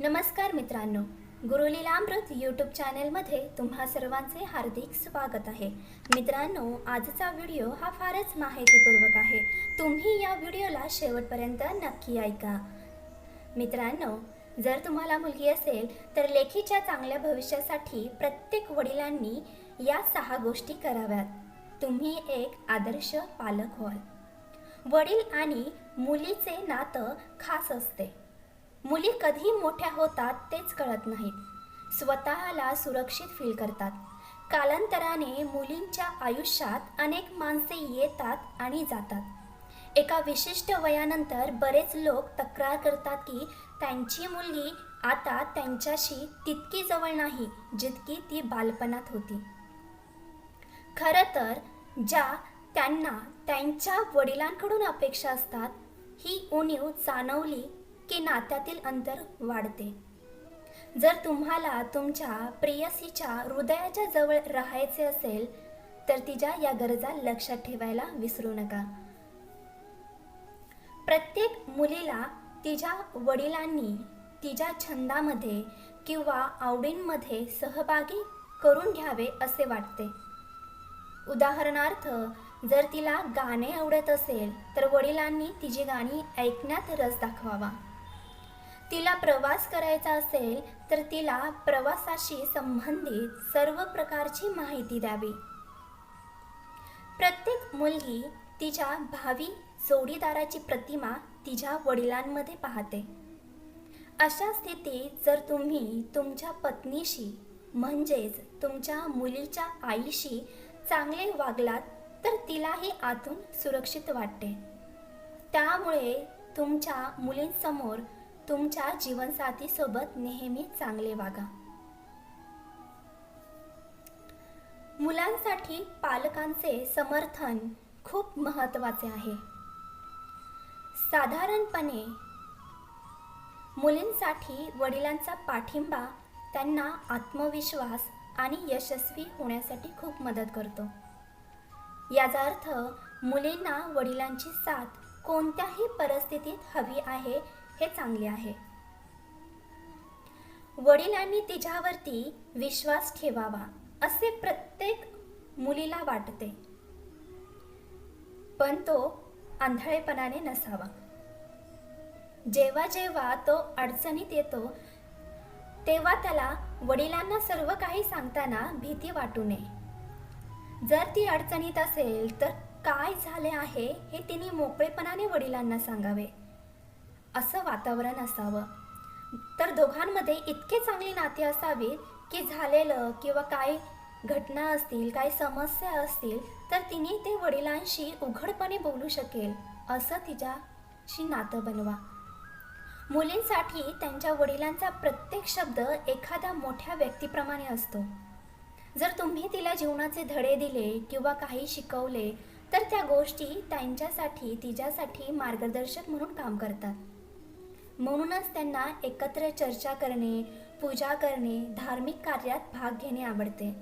नमस्कार मित्रांनो गुरुलीलामृत यूट्यूब चॅनेलमध्ये तुम्हा सर्वांचे हार्दिक स्वागत आहे. मित्रांनो आजचा व्हिडिओ हा फारच माहितीपूर्वक आहे. तुम्ही या व्हिडिओला शेवटपर्यंत नक्की ऐका. मित्रांनो जर तुम्हाला मुलगी असेल तर लेखीच्या चांगल्या भविष्यासाठी प्रत्येक वडिलांनी या सहा गोष्टी कराव्यात. तुम्ही एक आदर्श पालक व्हाल. वडील आणि मुलीचे नातं खास असते. मुली कधी मोठ्या होतात तेच कळत नाहीत. स्वतःला सुरक्षित फील करतात. कालांतराने मुलींच्या आयुष्यात अनेक माणसे येतात आणि जातात. एका विशिष्ट वयानंतर बरेच लोक तक्रार करतात की त्यांची मुलगी आता त्यांच्याशी तितकी जवळ नाही जितकी ती बालपणात होती. खरं तर ज्या त्यांना त्यांच्या वडिलांकडून अपेक्षा असतात ही उणीव जाणवली की नात्यातील अंतर वाढते. जर तुम्हाला तुमच्या प्रेयसीच्या हृदयाच्या जवळ राहायचे असेल तर तिच्या या गरजा लक्षात ठेवायला विसरू नका. प्रत्येक मुलीला तिच्या वडिलांनी तिच्या छंदामध्ये किंवा आवडींमध्ये सहभागी करून घ्यावे असे वाटते. उदाहरणार्थ जर तिला गाणे आवडत असेल तर वडिलांनी तिची गाणी ऐकण्यात रस दाखवावा. तिला प्रवास करायचा असेल तर तिला प्रवासाशी संबंधित सर्व प्रकारची माहिती द्यावी. प्रत्येक मुलगी तिच्या भावी जोडीदाराची प्रतिमा तिच्या वडिलांमध्ये पाहते. अशा स्थितीत जर तुम्ही तुमच्या पत्नीशी म्हणजेच तुमच्या मुलीच्या आईशी चांगले वागलात तर तिलाही आतून सुरक्षित वाटते. त्यामुळे तुमच्या मुलींसमोर तुमच्या जीवनसाथीसोबत नेहमी चांगले वागा. मुलांसाठी पालकांचे समर्थन खूप महत्त्वाचे आहे. साधारणपणे मुलींसाठी वडिलांचा पाठिंबा त्यांना आत्मविश्वास आणि यशस्वी होण्यासाठी खूप मदत करतो. याचा अर्थ मुलींना वडिलांची साथ कोणत्याही परिस्थितीत हवी आहे हे चांगले आहे. वडिलांनी तिच्यावरती विश्वास ठेवावा असे प्रत्येक मुलीला वाटते. पण तो आंधळेपणाने नसावा. जेव्हा जेव्हा तो अडचणीत येतो तेव्हा त्याला वडिलांना सर्व काही सांगताना भीती वाटू नये. जर ती अडचणीत असेल तर काय झाले आहे हे तिने मोकळेपणाने वडिलांना सांगावे. असं वातावरण असावं. तर दोघांमध्ये इतके चांगली नाते असावीत की झालेलं किंवा काय घटना असतील काय समस्या असतील तर तिने ते वडिलांशी उघडपणे बोलू शकेल असं तिच्याशी नातं बनवा. मुलींसाठी त्यांच्या वडिलांचा प्रत्येक शब्द एखाद्या मोठ्या व्यक्तीप्रमाणे असतो. जर तुम्ही तिला जीवनाचे धडे दिले किंवा काही शिकवले तर त्या गोष्टी त्यांच्यासाठी तिच्यासाठी मार्गदर्शक म्हणून काम करतात. म्हणूनच त्यांना एकत्र चर्चा करणे पूजा करणे धार्मिक कार्यात भाग घेणे आवडते.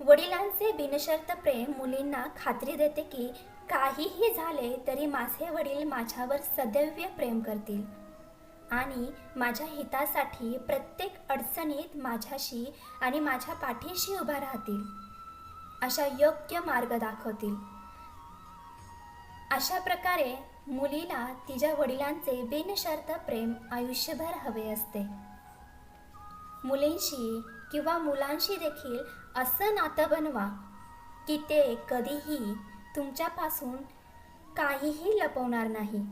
वडिलांचे बिनशर्त प्रेम मुलींना खात्री देते की काहीही झाले तरी माझे वडील माझ्यावर सदैव प्रेम करतील. आणि माझ्या हितासाठी प्रत्येक अडचणीत माझ्याशी आणि माझ्या पाठीशी उभा राहतील. अशा योग्य मार्ग दाखवतील. अशा प्रकारे मुलीला तिच्या वडिलांचे बिनशर्त प्रेम आयुष्यभर हवे असते. मुलींशी किंवा मुलांशी देखील असं नातं बनवा की ते कधीही तुमच्यापासून काहीही लपवणार नाही.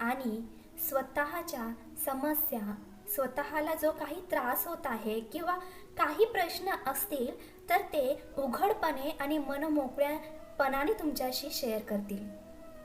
आणि स्वतःच्या समस्या स्वतःला जो काही त्रास होत आहे किंवा काही प्रश्न असतील तर ते उघडपणे आणि मनमोकळ्यापणाने तुमच्याशी शेअर करतील.